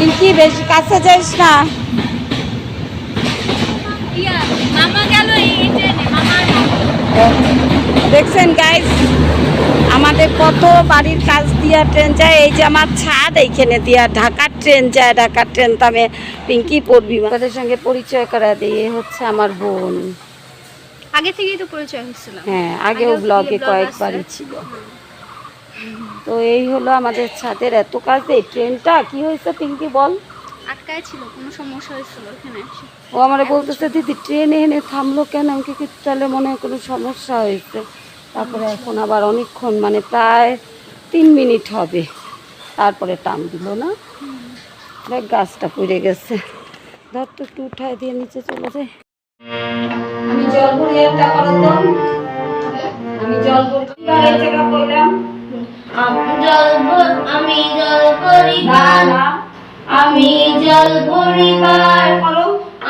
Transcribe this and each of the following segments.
পিঙ্কি বেশি কাছে যাইস না। দেখছেন গাইস আমাদের কত বাড়ির কাজ দিয়া ট্রেন যায় এই যে আমার ছাদ এইখানে দিয়া ঢাকার ট্রেন যায় ঢাকার ট্রেন তো আমি পিঙ্কি পড়বি তাদের সঙ্গে পরিচয় করা দিই এ হচ্ছে আমার বোন। আগে থেকেই তো পরিচয় হচ্ছিল। হ্যাঁ আগেও ব্লগে কয়েকবারই ছিল। তো এই হলো আমাদের ছাদের এত কাজ এই ট্রেনটা কি হয়েছে পিঙ্কি বল? আটকায় ছিল কোনো সমস্যা হয়েছিল ওখানে। ও আমার বলতেছে দিদি ট্রেন এনে থামলো কেন? আমাকে কি তাহলে মনে হয় কোনো সমস্যা হয়েছে? তারপরে এখন আবার অনেকক্ষণ মানে প্রায় তিন মিনিট হবে। তারপরে টান দিল না। গাছটা পড়ে গেছে। ধর তো একটু উঠায় দিয়ে নিচে চলে যাই। আমি জল আমি জল আমি জল পরিবার। আমি জল পরিবার।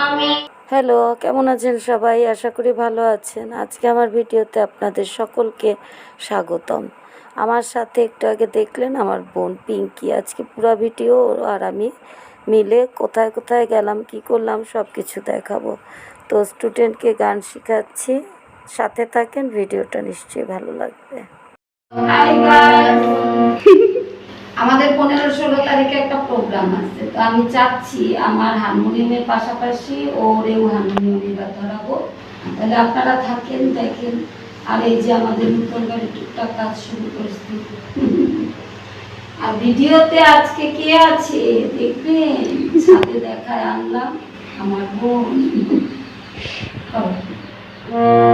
আমি হ্যালো কেমন আছেন সবাই? আশা করি ভালো আছেন। আজকে আমার ভিডিওতে আপনাদের সকলকে স্বাগতম। আমার সাথে একটু আগে দেখলেন আমার বোন পিঙ্কি। আজকে পুরো ভিডিও আর আমি মিলে কোথায় কোথায় গেলাম কি করলাম সব কিছু দেখাবো। তো স্টুডেন্টকে গান শেখাচ্ছি। সাথে থাকেন ভিডিওটা নিশ্চয়ই ভালো লাগবে। আমাদের পনেরো ষোলো তারিখে একটা প্রোগ্রাম আছে। তো আমি চাচ্ছি আমার হারমোনিয়ামের পাশাপাশি ওরেও হারমোনিয়াম এবার ধরাবো। তাহলে আপনারা থাকেন, দেখেন। আর এই যে আমাদের নতুন বাড়ি টুকটাক কাজ শুরু করেছি। আর ভিডিওতে আজকে কে আছে? দেখবেন, সাথে দেখায় আনলাম আমার বোন। আর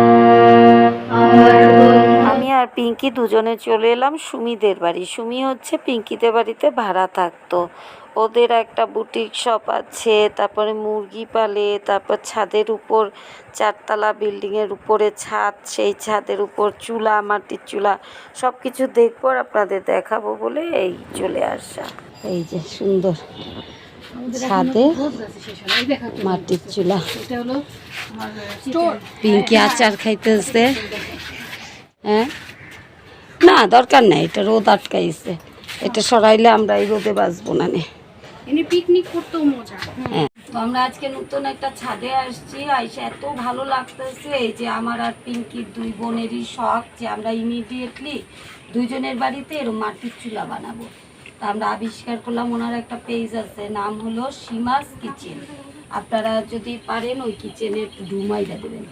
পিঙ্কি দুজনে চলে এলাম সুমিদের বাড়ি। সুমি হচ্ছে পিঙ্কিদের বাড়িতে ভাড়া থাকতো। ওদের একটা বুটিক শপ আছে তারপরে মুরগি পালে তারপর ছাদের উপর চারতলা বিল্ডিংয়ের উপরে ছাদ সেই ছাদের উপর চুলা মাটির চুলা সব কিছু দেখব আপনাদের দেখাবো বলে এই চলে আসা। এই যে সুন্দর ছাদে মাটির চুলা। পিঙ্কি আচার খাইতেছে। হ্যাঁ? না দরকার নাই এটা রোদ আটকাইছে। এটা সরাইলে আমরা এই রোদে বাঁচবো না পিকনিক করতেও মজা। হ্যাঁ। তো আমরা আজকে নতুন একটা ছাদে আসছি আইসা এত ভালো লাগতেছে যে আমার আর পিঙ্কির দুই বোনেরই শখ যে আমরা ইমিডিয়েটলি দুইজনের বাড়িতে এরকম মাটির চুলা বানাবো। তা আমরা আবিষ্কার করলাম ওনার একটা পেজ আছে নাম হলো সীমাস কিচেন। আপনারা যদি পারেন ওই কিচেনে ঢুমাইটা দেবেন।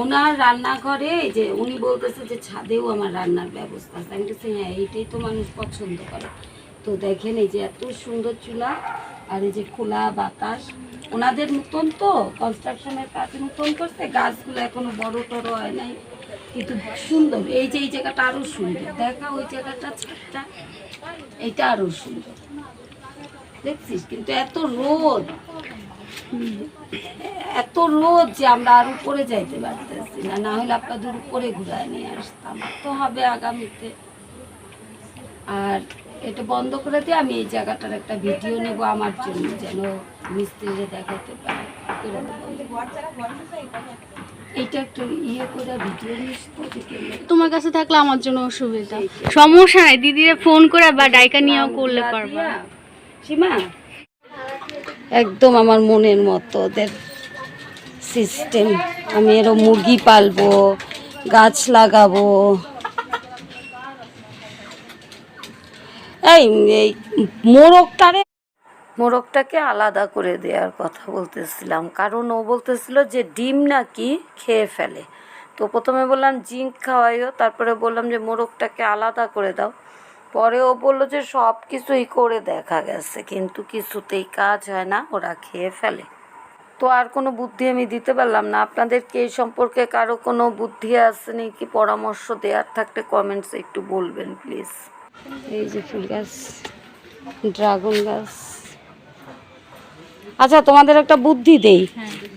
ওনার রান্নাঘরে যে উনি বলতেছে যে ছাদেও আমার রান্নার ব্যবস্থা আছে। আমি বলছি হ্যাঁ এইটাই তো মানুষ পছন্দ করে। তো দেখেন এই যে এত সুন্দর চুলা আর এই যে খোলা বাতাস। ওনাদের নতুন তো কনস্ট্রাকশনের কাজ নতুন করছে, গাছগুলো এখনও বড় টড় হয় নাই, কিন্তু সুন্দর। এই যে, এই জায়গাটা আরও সুন্দর। দেখা, ওই জায়গাটা ছাদটা, এইটা আরও সুন্দর। দেখছিস? কিন্তু এত রোদ। এত রোদ যে আমরা আর উপরে যাইতে পারতেছি না। না হলে আপনাদের উপরে ঘুরায় নিয়ে আসতাম। তো হবে আগামীতে। আর এটা বন্ধ করে দিয়ে আমি এই জায়গাটার একটা ভিডিও নেব আমার জন্য যেন মিস্ত্রিরে দেখাতে পারে। একটু ইয়ে করে ভিডিও। তোমার কাছে থাকলে আমার জন্য অসুবিধা। সমস্যা নাই। দিদিরে ফোন করে বা ডাইকা নিয়েও করলে পারবা। সীমা? একদম আমার মনের মতো ওদের সিস্টেম আমি এরও মুরগি পালবো গাছ লাগাবো। এই এই মোরগটারে মোরগটাকে আলাদা করে দেওয়ার কথা বলতেছিলাম কারণ ও বলতেছিল যে ডিম নাকি খেয়ে ফেলে। তো প্রথমে বললাম জিঙ্ক খাওয়াইও তারপরে বললাম যে মোরগটাকে আলাদা করে দাও। পরে ও বলল যে সব কিছুই করে দেখা গেছে কিন্তু কিছুতেই কাজ হয় না ওরা খেয়ে ফেলে। তো আর কোনো বুদ্ধি আমি দিতে পারলাম না। আপনাদেরকে এই সম্পর্কে কারও কোনো বুদ্ধি আছে নাকি পরামর্শ দেওয়ার থাকলে কমেন্টসে একটু বলবেন প্লিজ এই যে ফুল গাছ ড্রাগন গাছ। আচ্ছা তোমাদের একটা বুদ্ধি দেই।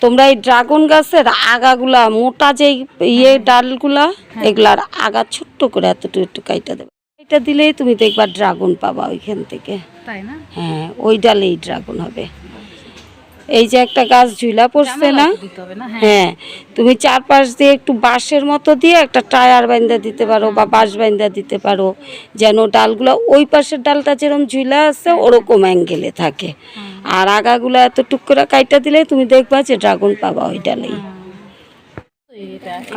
তোমরা এই ড্রাগন গাছের আগাগুলা মোটা যে ইয়ে ডালগুলা এগুলার আগা ছোট্ট করে এতটুকু একটু কাইটা দেবে। এটা দিলেই তুমি দেখবা ড্রাগন পাবা ওইখান থেকে। তাই না? হ্যাঁ ওই ডালেই ড্রাগন হবে। এই যে একটা গাছ ঝুলা পড়ছে না? না হ্যাঁ। তুমি চারপাশ দিয়ে একটু বাঁশের মতো দিয়ে একটা টায়ার বাইন্দা দিতে পারো বা বাঁশ বাইন্দা দিতে পারো যেন ডালগুলো ওই পাশের ডালটা যেরকম ঝুলা আছে ওরকম অ্যাঙ্গেলে থাকে। আর আগাগুলো এত টুক করে কাইটা দিলে তুমি দেখবা যে ড্রাগন পাবা ওই ডালেই।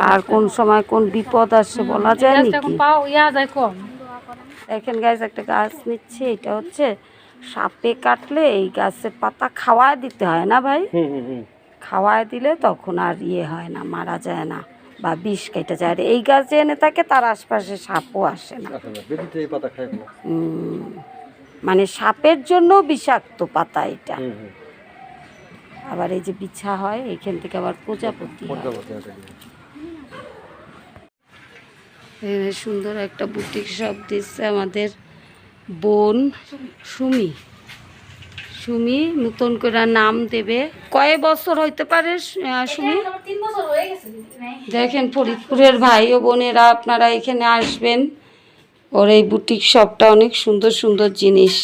আর কোন সময় কোন বিপদ আসছে বলা যায় নাকি পাও ইয়া যায় কম। দেখেন গাছ একটা গাছ নিচ্ছে এটা হচ্ছে সাপে কাটলে এই গাছের পাতা খাওয়ায় দিতে হয় না ভাই? হুম হুম হুম। খাওয়ায় দিলে তখন আর ইয়ে হয় না মারা যায় না বা বিষ কেটে যায়। আর এই গাছ যে এনে থাকে তার আশপাশে সাপও আসে না। মানে সাপের জন্য বিষাক্ত পাতা এটা। আবার এই যে বিছা হয় এখান থেকে আবার প্রজাপতি এখানে সুন্দর একটা বুটিক শপ দিচ্ছে আমাদের বোন সুমি। সুমি নতুন করে নাম দেবে। কয় বছর হইতে পারে সুমি? তিন বছর গেছে দেখেন ফরিদপুরের ভাই ও বোনেরা আপনারা এখানে আসবেন। ওর এই বুটিক শপটা অনেক সুন্দর সুন্দর জিনিস।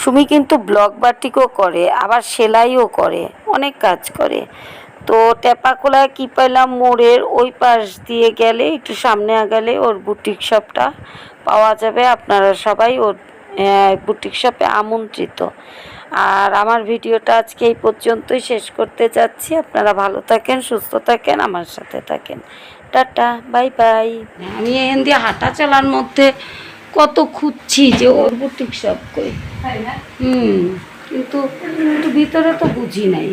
সুমি কিন্তু ব্লক বাটিকও করে আবার সেলাইও করে অনেক কাজ করে। তো টেপাখোলায় কি পাইলাম? মোড়ের ওই পাশ দিয়ে গেলে একটু সামনে আগালে ওর বুটিক শপটা পাওয়া যাবে। আপনারা সবাই ওর বুটিক শপে আমন্ত্রিত। আর আমার ভিডিওটা আজকে এই পর্যন্তই শেষ করতে যাচ্ছি। আপনারা ভালো থাকেন সুস্থ থাকেন আমার সাথে থাকেন। Tata bye bye. আমি এখান দিয়ে হাঁটা চলার মধ্যে কত খুঁজছি যে ওর বুটিক শপ কই। হুম কিন্তু ভিতরে তো বুঝি নাই।